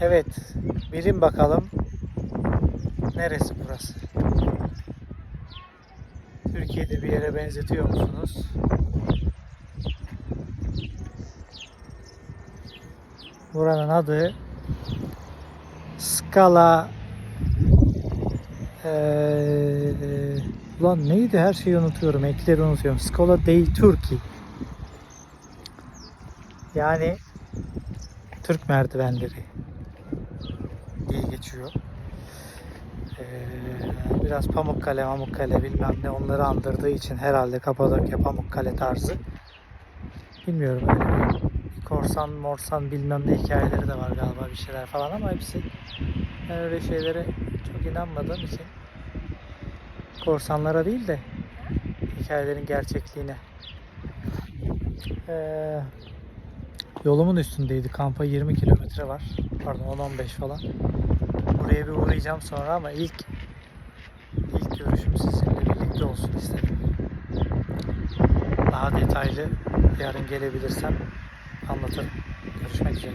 Evet, bilin bakalım neresi burası? Türkiye'de bir yere benzetiyor musunuz? Buranın adı Scala eee Ulan neydi her şeyi unutuyorum. Ekleri unutuyorum. Scala dei Turchi. Yani Türk merdivenleri diye geçiyor. Ee, biraz Pamukkale, Mamukkale bilmem ne onları andırdığı için herhalde Kapadokya, Pamukkale tarzı. Bilmiyorum öyle bir, bir korsan, morsan bilmem ne hikayeleri de var galiba bir şeyler falan ama hepsi ben öyle şeylere çok inanmadığım için korsanlara değil de hikayelerin gerçekliğine. Ee, yolumun üstündeydi. Kampa 20 kilometre var. Pardon 10-15 falan. Buraya bir uğrayacağım sonra ama ilk ilk görüşüm sizinle birlikte olsun istedim. Daha detaylı yarın gelebilirsem anlatırım. Görüşmek üzere.